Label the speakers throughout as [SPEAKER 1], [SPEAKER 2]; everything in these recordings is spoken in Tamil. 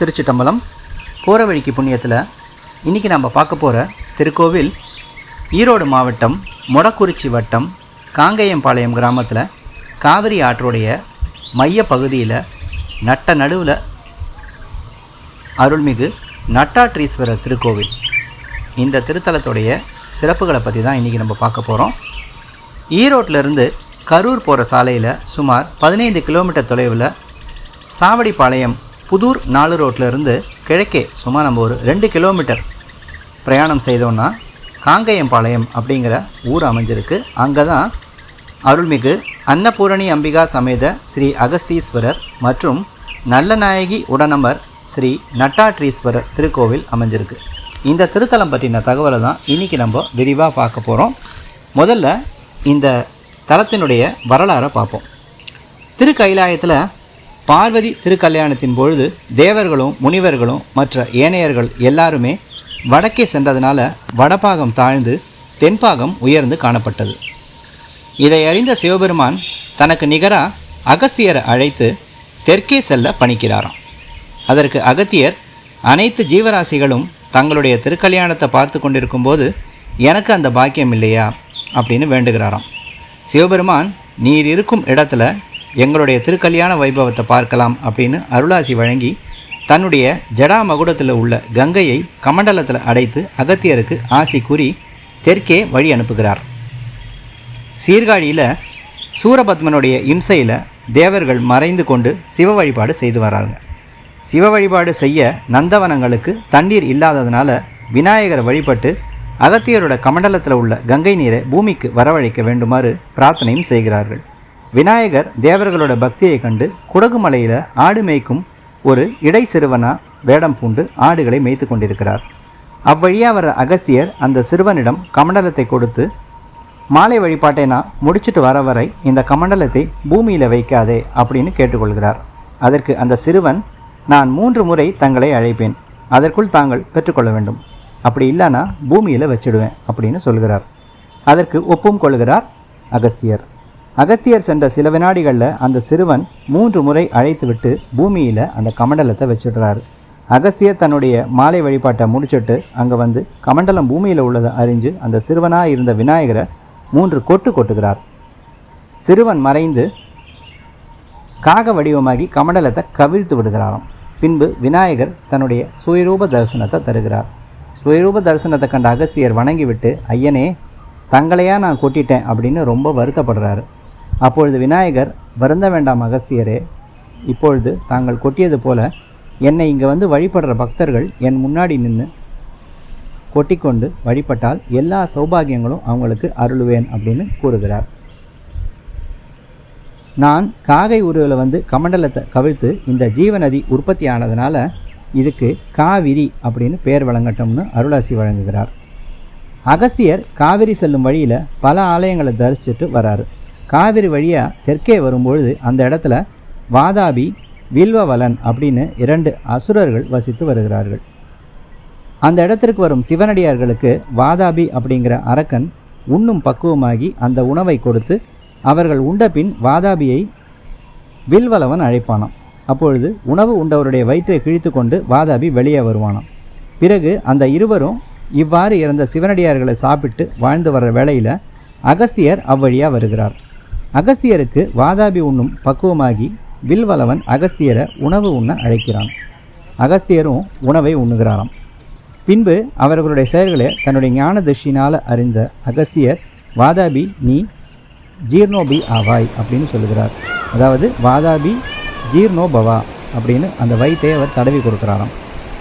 [SPEAKER 1] திருச்சிட்டம்பலம் போகிற வழிக்கு புண்ணியத்தில் இன்றைக்கி நம்ம பார்க்க போகிற திருக்கோவில் ஈரோடு மாவட்டம் மொடக்குறிச்சி வட்டம் காங்கேயம்பாளையம் கிராமத்தில் காவிரி ஆற்றுடைய மைய பகுதியில் நட்ட நடுவில் அருள்மிகு நட்டாற்றீஸ்வரர் திருக்கோவில். இந்த திருத்தலத்துடைய சிறப்புகளை பற்றி தான் இன்றைக்கி நம்ம பார்க்க போகிறோம் ஈரோட்டிலிருந்து கரூர் போகிற சாலையில் சுமார் பதினைந்து கிலோமீட்டர் தொலைவில் சாவடிப்பாளையம் புதூர் நாலு ரோட்டிலிருந்து கிழக்கே சுமார் நம்ம ஒரு ரெண்டு கிலோமீட்டர் பிரயாணம் செய்தோன்னா காங்கேயம்பாளையம் அப்படிங்கிற ஊர் அமைஞ்சிருக்கு. அங்கே தான் அருள்மிகு அன்னபூரணி அம்பிகா சமேத ஸ்ரீ அகஸ்தீஸ்வரர் மற்றும் நல்லநாயகி உடனமர் ஸ்ரீ நட்டாட்ரீஸ்வரர் திருக்கோவில் அமைஞ்சிருக்கு. இந்த திருத்தலம் பற்றின தகவலை தான் இன்றைக்கி நம்ம விரிவாக பார்க்க போகிறோம் முதல்ல இந்த தலத்தினுடைய வரலாறை பார்ப்போம். திருக்கைலாயத்தில் பார்வதி திருக்கல்யாணத்தின் பொழுது தேவர்களும் முனிவர்களும் மற்ற ஏனையர்கள் எல்லாருமே வடக்கே சென்றதனால வடபாகம் தாழ்ந்து தென்பாகம் உயர்ந்து காணப்பட்டது. இதை அறிந்த சிவபெருமான் தனக்கு நிகராக அகஸ்தியரை அழைத்து தெற்கே செல்ல பணிக்கிறாராம். அதற்கு அகத்தியர் அனைத்து ஜீவராசிகளும் தங்களுடைய திருக்கல்யாணத்தை பார்த்து கொண்டிருக்கும்போது எனக்கு அந்த பாக்கியம் இல்லையா? அப்படின்னு வேண்டுகிறாராம். சிவபெருமான் நீர் இருக்கும் இடத்துல எங்களுடைய திருக்கல்யாண வைபவத்தை பார்க்கலாம் அப்படின்னு அருளாசி வழங்கி தன்னுடைய ஜடாமகுடத்தில் உள்ள கங்கையை கமண்டலத்தில் அடைத்து அகத்தியருக்கு ஆசி கூறி தெற்கே வழி அனுப்புகிறார். சீர்காழியில் சூரபத்மனுடைய இம்சையில் தேவர்கள் மறைந்து கொண்டு சிவ வழிபாடு செய்து வராங்க. சிவ வழிபாடு செய்ய நந்தவனங்களுக்கு தண்ணீர் இல்லாததுனால விநாயகரை வழிபட்டு அகத்தியரோட கமண்டலத்தில் உள்ள கங்கை நீரை பூமிக்கு வரவழைக்க வேண்டுமாறு பிரார்த்தனையும் செய்கிறார்கள். விநாயகர் தேவர்களோட பக்தியை கண்டு குடகு மலையில் ஆடு மேய்க்கும் ஒரு இடை சிறுவனா வேடம் பூண்டு ஆடுகளை மேய்த்து கொண்டிருக்கிறார். அவ்வழியாக வர அகஸ்தியர் அந்த சிறுவனிடம் கமண்டலத்தை கொடுத்து மாலை வழிபாட்டை நான் முடிச்சிட்டு வர வரை இந்த கமண்டலத்தை பூமியில் வைக்காதே அப்படின்னு கேட்டுக்கொள்கிறார். அதற்கு அந்த சிறுவன் நான் மூன்று முறை தங்களை அழைப்பேன். அதற்குள் தாங்கள் பெற்றுக்கொள்ள வேண்டும். அப்படி இல்லைன்னா பூமியில் வச்சிடுவேன் அப்படின்னு சொல்கிறார். அதற்கு ஒப்பும் கொள்கிறார் அகஸ்தியர். அகத்தியர் சென்ற சில வினாடிகளில் அந்த சிறுவன் மூன்று முறை அழைத்துவிட்டு பூமியில் அந்த கமண்டலத்தை வச்சிடுறாரு. அகஸ்தியர் தன்னுடைய மாலை வழிபாட்டை முடிச்சுட்டு அங்கே வந்து கமண்டலம் பூமியில் உள்ளதை அறிஞ்சு அந்த சிறுவனாக இருந்த விநாயகரை மூன்று கொட்டு கொட்டுகிறார். சிறுவன் மறைந்து காக வடிவமாகி கமண்டலத்தை கவிழ்த்து விடுகிறாராம். பின்பு விநாயகர் தன்னுடைய சுயரூப தரிசனத்தை தருகிறார். சுயரூப தரிசனத்தை கண்ட அகஸ்தியர் வணங்கிவிட்டு ஐயனே தங்களையா நான் கொட்டிட்டேன் அப்படின்னு ரொம்ப வருத்தப்படுறாரு. அப்பொழுது விநாயகர் வருந்த வேண்டாம் அகஸ்தியரே இப்பொழுது தாங்கள் கொட்டியது போல என்னை இங்கே வந்து வழிபடுற பக்தர்கள் என் முன்னாடி நின்று கொட்டிக்கொண்டு வழிபட்டால் எல்லா சௌபாகியங்களும் அவங்களுக்கு அருளுவேன் அப்படின்னு கூறுகிறார். நான் காகை உருவில் வந்து கமண்டலத்தை கவிழ்த்து இந்த ஜீவநதி உற்பத்தி ஆனதுனால இதுக்கு காவிரி அப்படின்னு பெயர் வழங்கட்டும்னு அருளாசி வழங்குகிறார். அகஸ்தியர் காவிரி செல்லும் வழியில் பல ஆலயங்களை தரிசிச்சுட்டு வராரு. காவிரி வழியாக தெற்கே வரும்பொழுது அந்த இடத்துல வாதாபி வில்வவலன் அப்படின்னு இரண்டு அசுரர்கள் வசித்து வருகிறார்கள். அந்த இடத்திற்கு வரும் சிவனடியார்களுக்கு வாதாபி அப்படிங்கிற அரக்கன் உண்ணும் பக்குவமாகி அந்த உணவை கொடுத்து அவர்கள் உண்ட பின் வாதாபியை வில்வலவன் அழைப்பானாம். அப்பொழுது உணவு உண்டவருடைய வயிற்றை கிழித்து கொண்டு வாதாபி வெளியே வருவானாம். பிறகு அந்த இருவரும் இவ்வாறு இறந்த சிவனடியார்களை சாப்பிட்டு வாழ்ந்து வர்ற வேளையில் அகஸ்தியர் அவ்வழியாக வருகிறார். அகஸ்தியருக்கு வாதாபி உண்ணும் பக்குவமாகி வில்வலவன் அகஸ்தியரை உணவு உண்ண அழைக்கிறான். அகஸ்தியரும் உணவை உண்ணுகிறாராம். பின்பு அவர்களுடைய செயல்களை தன்னுடைய ஞான திருஷ்டினால் அறிந்த அகஸ்தியர் வாதாபி நீ ஜீர்ணோபி ஆவாய் அப்படின்னு சொல்லுகிறார். அதாவது வாதாபி ஜீர்ணோபவா அப்படின்னு அந்த வயிற்றை அவர் தடவி கொடுக்குறாராம்.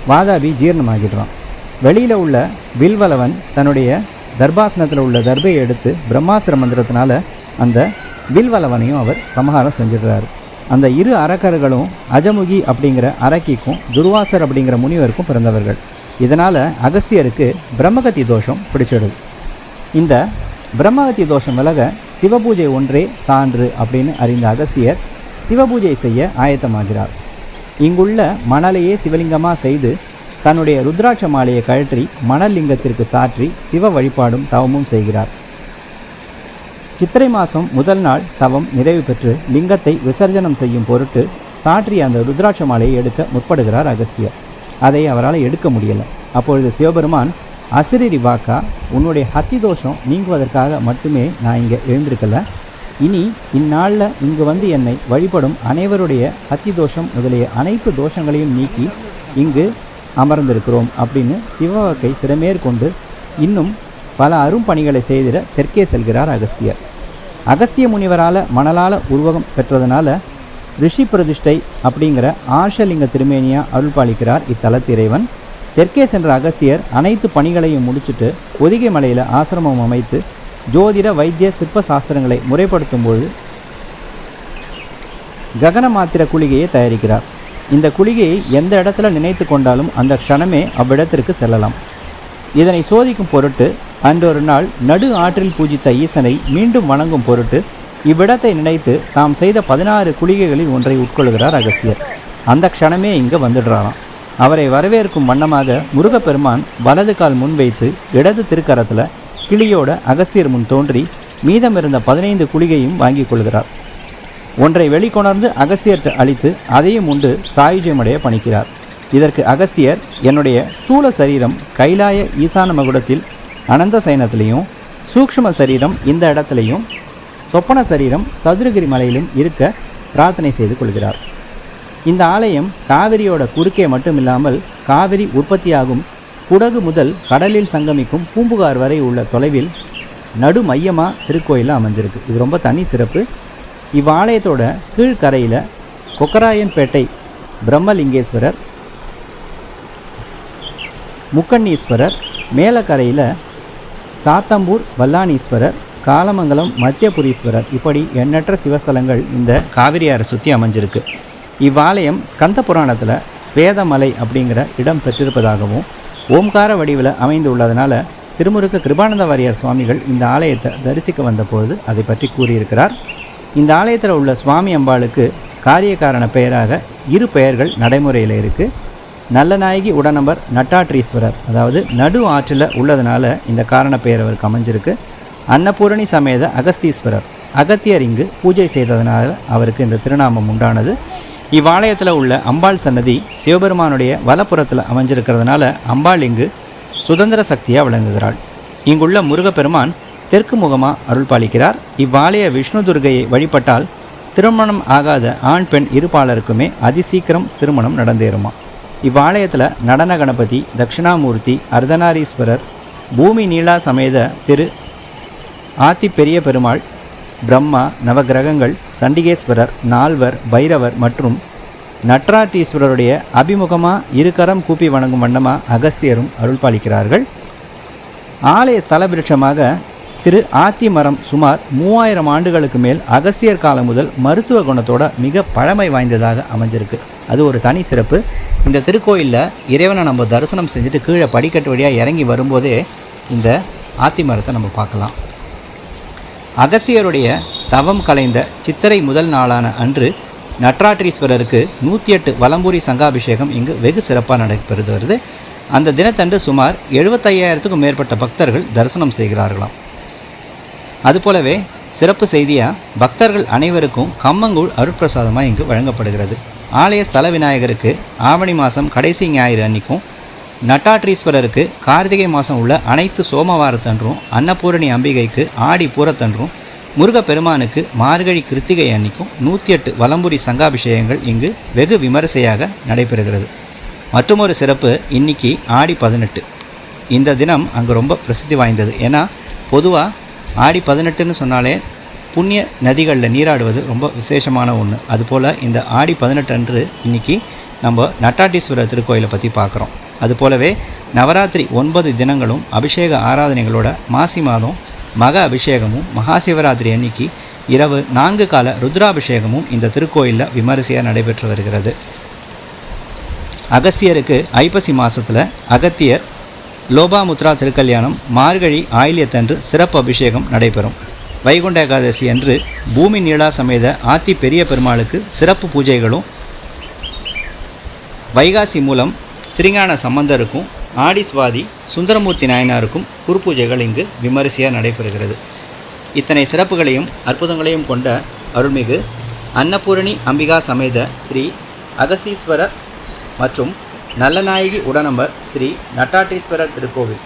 [SPEAKER 1] வாதாபி ஜீரணமாகிடுறான். வெளியில் உள்ள வில்வலவன் தன்னுடைய தர்பாசனத்தில் உள்ள தர்பையை எடுத்து பிரம்மாசிர மந்திரத்தினால அந்த வில்வலவனையும் அவர் சமகாரம் செஞ்சிடுறாரு. அந்த இரு அரக்கர்களும் அஜமுகி அப்படிங்கிற அரக்கிக்கும் துர்வாசர் அப்படிங்கிற முனிவருக்கும் பிறந்தவர்கள். இதனால் அகஸ்தியருக்கு பிரம்மகத்தி தோஷம் பிடிச்சிடுது. இந்த பிரம்மகத்தி தோஷம் விலக சிவபூஜை ஒன்றே சான்று அப்படின்னு அறிந்த அகஸ்தியர் சிவபூஜை செய்ய ஆயத்தமாகிறார். இங்குள்ள மணலையே சிவலிங்கமாக செய்து தன்னுடைய ருத்ராட்ச மாலையை கழற்றி மணல் லிங்கத்திற்கு சாற்றி சிவ வழிபாடும் தவமும் செய்கிறார். சித்திரை மாதம் முதல் நாள் தவம் நிறைவு பெற்று லிங்கத்தை விசர்ஜனம் செய்யும் பொருட்டு சாற்றிய அந்த ருத்ராட்ச மாலையை எடுக்க முற்படுகிறார் அகஸ்தியர். அதை அவரால் எடுக்க முடியலை. அப்பொழுது சிவபெருமான் அசிரிரி வாக்கா உன்னுடைய ஹத்தி தோஷம் நீங்குவதற்காக மட்டுமே நான் இங்கே எழுந்திருக்கல. இனி இந்நாளில் இங்கு வந்து என்னை வழிபடும் அனைவருடைய ஹத்தி தோஷம் முதலிய அனைத்து தோஷங்களையும் நீக்கி இங்கு அமர்ந்திருக்கிறோம் அப்படின்னு சிவவாக்கை திறமேற்கொண்டு இன்னும் பல அரும்பணிகளை செய்திட தெற்கே செல்கிறார் அகஸ்தியர். அகஸ்திய முனிவரால் மணலால் உருவகம் பெற்றதுனால ரிஷி பிரதிஷ்டை அப்படிங்கிற ஆர்ஷலிங்க திருமேனியா அருள்பாலிக்கிறார் இத்தலத்திறைவன் இத்தலத்து இறைவன். தெற்கே சென்ற அகஸ்தியர் அனைத்து பணிகளையும் முடிச்சுட்டு ஒதிகை மலையில் ஆசிரமம் அமைத்து ஜோதிட வைத்திய சிற்ப சாஸ்திரங்களை முறைப்படுத்தும் பொழுது ககன மாத்திர குளிகையை தயாரிக்கிறார். இந்த குளிகையை எந்த இடத்துல நினைத்து கொண்டாலும் அந்த க்ஷணமே அவ்விடத்திற்கு செல்லலாம். இதனை சோதிக்கும் பொருட்டு அன்றொரு நாள் நடு ஆற்றில் பூஜித்த ஈசனை மீண்டும் வணங்கும் பொருட்டு இவ்விடத்தை நினைத்து தாம் செய்த பதினாறு குளிகைகளில் ஒன்றை உட்கொள்கிறார் அகஸ்தியர். அந்த க்ஷணமே இங்கே வந்துடுறாராம் அவரை வரவேற்கும் வண்ணமாக முருகப்பெருமான் வலது கால் முன்வைத்து இடது திருக்கரத்தில் கிளியோட அகஸ்தியர் முன் தோன்றி மீதமிருந்த பதினைந்து குளிகையும் வாங்கிக் கொள்கிறார். ஒன்றை வெளிக்கொணர்ந்து அகஸ்தியர்க்கு அளித்து அதையும் உண்டு சாயுஜ்யமடைய பணிக்கிறார். இதற்கு அகஸ்தியர் என்னுடைய ஸ்தூல சரீரம் கைலாய ஈசான மகுடத்தில் அனந்த சயனத்திலையும் சூக்ஷ்ம சரீரம் இந்த இடத்துலையும் சொப்பன சரீரம் சதுரகிரி மலையிலும் இருக்க பிரார்த்தனை செய்து கொள்கிறார். இந்த ஆலயம் காவிரியோட குறுக்கே மட்டுமில்லாமல் காவிரி உற்பத்தியாகும் குடகு முதல் கடலில் சங்கமிக்கும் பூம்புகார் வரை உள்ள தொலைவில் நடு மையமாக திருக்கோயிலில் அமைஞ்சிருக்கு. இது ரொம்ப தனி சிறப்பு. இவ்வாலயத்தோட கீழ்கரையில் கொக்கராயன்பேட்டை பிரம்மலிங்கேஸ்வரர் முக்கண்ணீஸ்வரர் மேலக்கரையில் சாத்தம்பூர் வல்லானீஸ்வரர் காலமங்கலம் மத்தியபுரீஸ்வரர் இப்படி எண்ணற்ற சிவஸ்தலங்கள் இந்த காவிரியாரை சுற்றி அமைஞ்சிருக்கு. இவ்வாலயம் ஸ்கந்த புராணத்தில் ஸ்வேதமலை அப்படிங்கிற இடம் பெற்றிருப்பதாகவும் ஓம்கார வடிவில் அமைந்துள்ளதனால திருமுருக கிருபானந்த வாரியார் சுவாமிகள் இந்த ஆலயத்தை தரிசிக்க வந்தபோது அதை பற்றி கூறியிருக்கிறார். இந்த ஆலயத்தில் உள்ள சுவாமி அம்பாளுக்கு காரியக்காரண பெயராக இரு பெயர்கள் நடைமுறையில் இருக்குது நல்லநாயகி உடனம்பர் நட்டாற்றீஸ்வரர் அதாவது நடு ஆற்றில் உள்ளதுனால இந்த காரண பெயர் அவருக்கு அமைஞ்சிருக்கு. அன்னபூரணி சமேத அகஸ்தீஸ்வரர். அகத்தியர் இங்கு பூஜை செய்ததனால அவருக்கு இந்த திருநாமம் உண்டானது. இவ்வாலயத்தில் உள்ள அம்பாள் சன்னதி சிவபெருமானுடைய வலப்புறத்தில் அமைஞ்சிருக்கிறதுனால அம்பாள் இங்கு சுதந்திர சக்தியாக விளங்குகிறாள். இங்குள்ள முருகப்பெருமான் தெற்கு முகமாக அருள் பாலிக்கிறார். இவ்வாலய விஷ்ணு துர்கையை வழிபட்டால் திருமணம் ஆகாத ஆண் பெண் இருபாலருக்குமே அதிசீக்கிரம் திருமணம் நடந்தேறுமா இவ்வாலயத்தில் நடன கணபதி தட்சிணாமூர்த்தி அர்த்தநாரீஸ்வரர் பூமி நீலா சமேத திரு ஆத்தி பெரிய பெருமாள் பிரம்மா நவகிரகங்கள் சண்டிகேஸ்வரர் நால்வர் பைரவர் மற்றும் நட்ராட்டீஸ்வரருடைய அபிமுகமாக இருகரம் கூப்பி வணங்கும் வண்ணமாக அகஸ்தியரும் அருள்பாலிக்கிறார்கள். ஆலய ஸ்தலபிருட்சமாக திரு ஆத்திமரம் சுமார் மூவாயிரம் ஆண்டுகளுக்கு மேல் அகஸ்தியர் காலம் முதல் மருத்துவ குணத்தோட மிக பழமை வாய்ந்ததாக அமைஞ்சிருக்கு. அது ஒரு தனி சிறப்பு. இந்த திருக்கோயிலில் இறைவனை நம்ம தரிசனம் செஞ்சுட்டு கீழே படிக்கட்டு வழியாக இறங்கி வரும்போதே இந்த ஆத்திமரத்தை நம்ம பார்க்கலாம். அகசியருடைய தவம் கலைந்த சித்திரை முதல் நாளான அன்று நட்ராட்ரீஸ்வரருக்கு நூற்றி எட்டு வலம்பூரி சங்காபிஷேகம் இங்கு வெகு சிறப்பாக நடைபெறுது வருது அந்த தினத்தன்று சுமார் எழுபத்தையாயிரத்துக்கும் மேற்பட்ட பக்தர்கள் தரிசனம் செய்கிறார்களாம். அதுபோலவே சிறப்பு செய்தியாக பக்தர்கள் அனைவருக்கும் கம்மங்கூழ் அருட்பிரசாதமாக இங்கு வழங்கப்படுகிறது. ஆலய ஸ்தல விநாயகருக்கு ஆவணி மாதம் கடைசி ஞாயிறு அன்னைக்கும் நட்டாற்றீஸ்வரருக்கு கார்த்திகை மாதம் உள்ள அனைத்து சோமவாரத்தன்றும் அன்னபூரணி அம்பிகைக்கு ஆடி பூரத்தன்றும் முருகப்பெருமானுக்கு மார்கழி கிருத்திகை அன்னைக்கும் நூற்றி எட்டு வலம்புரி சங்காபிஷேகங்கள் இங்கு வெகு விமரிசையாக நடைபெறுகிறது. மற்றொரு சிறப்பு இன்னைக்கு ஆடி பதினெட்டு. இந்த தினம் அங்கே ரொம்ப பிரசித்தி வாய்ந்தது. ஏன்னா பொதுவாக ஆடி பதினெட்டுன்னு சொன்னாலே புண்ணிய நதிகளில் நீராடுவது ரொம்ப விசேஷமான ஒன்று அதுபோல் இந்த ஆடி பதினெட்டு அன்று இன்னைக்கு நம்ம நட்டாட்டீஸ்வரர் திருக்கோயிலை பற்றி பார்க்குறோம் அதுபோலவே நவராத்திரி ஒன்பது தினங்களும் அபிஷேக ஆராதனைகளோட மாசி மாதம் மக அபிஷேகமும் மகா சிவராத்திரி அன்னைக்கு இரவு நான்கு கால ருத்ராபிஷேகமும் இந்த திருக்கோயிலில் விமரிசையாக நடைபெற்று வருகிறது. அகஸ்தியருக்கு ஐப்பசி மாதத்தில் அகத்தியர் லோபாமுத்ரா திருக்கல்யாணம் மார்கழி ஆயில்யத்தன்று சிறப்பு அபிஷேகம் நடைபெறும். வைகுண்ட ஏகாதசி அன்று பூமி நீளா சமேத ஆத்தி பெரிய பெருமாளுக்கு சிறப்பு பூஜைகளும் வைகாசி மூலம் திருஞான சம்பந்தருக்கும் ஆடி சுவாதி சுந்தரமூர்த்தி நாயனாருக்கும் குருபூஜைகள் இங்கு விமரிசையாக நடைபெறுகிறது. இத்தனை சிறப்புகளையும் அற்புதங்களையும் கொண்ட அருள்மிகு அன்னபூரணி அம்பிகா சமேத ஸ்ரீ அகஸ்தீஸ்வரர் மற்றும் நல்லநாயகி உடனம்பர் ஸ்ரீ நட்டாட்டீஸ்வரர் திருக்கோவில்.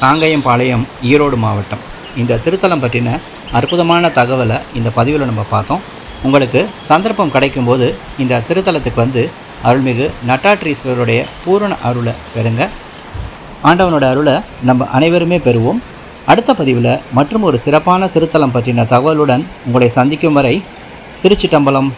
[SPEAKER 1] காங்கயம்பாளையம் ஈரோடு மாவட்டம். இந்த திருத்தலம் பற்றின அற்புதமான தகவலை இந்த பதிவில் நம்ம பார்த்தோம். உங்களுக்கு சந்தர்ப்பம் கிடைக்கும்போது இந்த திருத்தலத்துக்கு வந்து அருள்மிகு நட்டாற்றீஸ்வரருடைய பூரண அருளை பெறுங்க. ஆண்டவனோட அருளை நம்ம அனைவருமே பெறுவோம். அடுத்த பதிவில் மற்றும் ஒரு சிறப்பான திருத்தலம் பற்றின தகவலுடன் உங்களை சந்திக்கும் வரை திருச்சிட்டம்பலம்